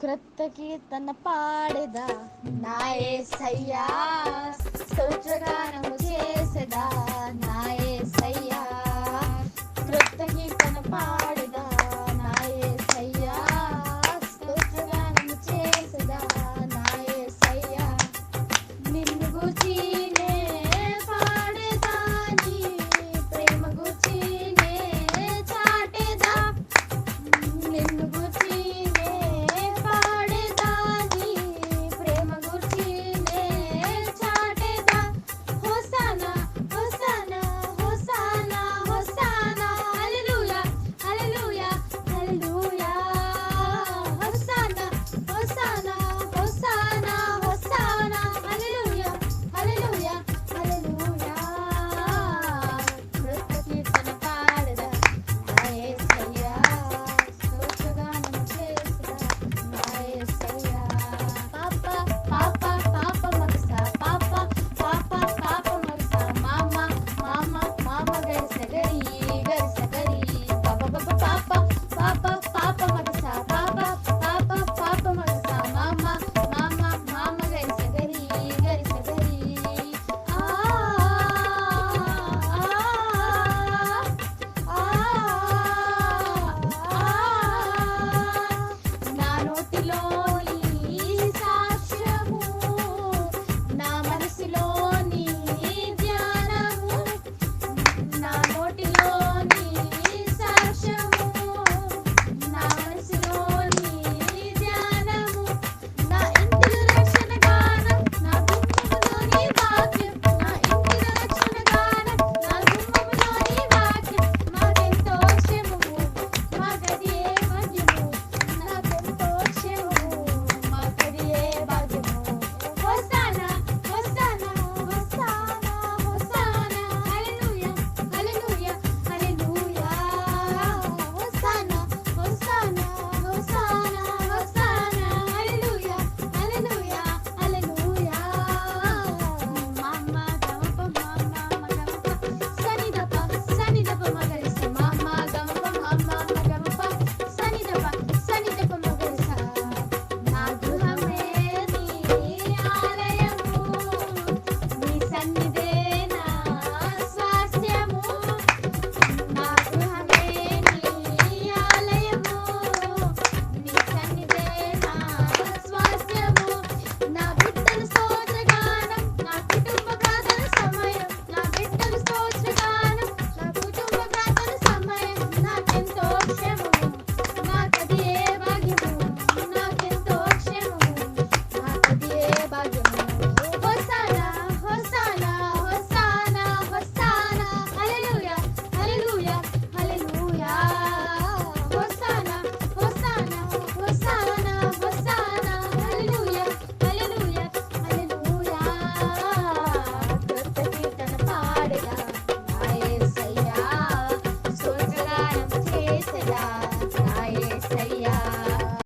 క్రొత్త కీర్తన పాడేదా నాయే సయ్యా స్తోత్రగానము చేసేదా నాయే సయ్యా క్రొత్త కీర్తన పాడేదా నాయే సయ్యా స్తోత్రగానము చేసేదా నాయే సయ్యా నిన్ను గురించి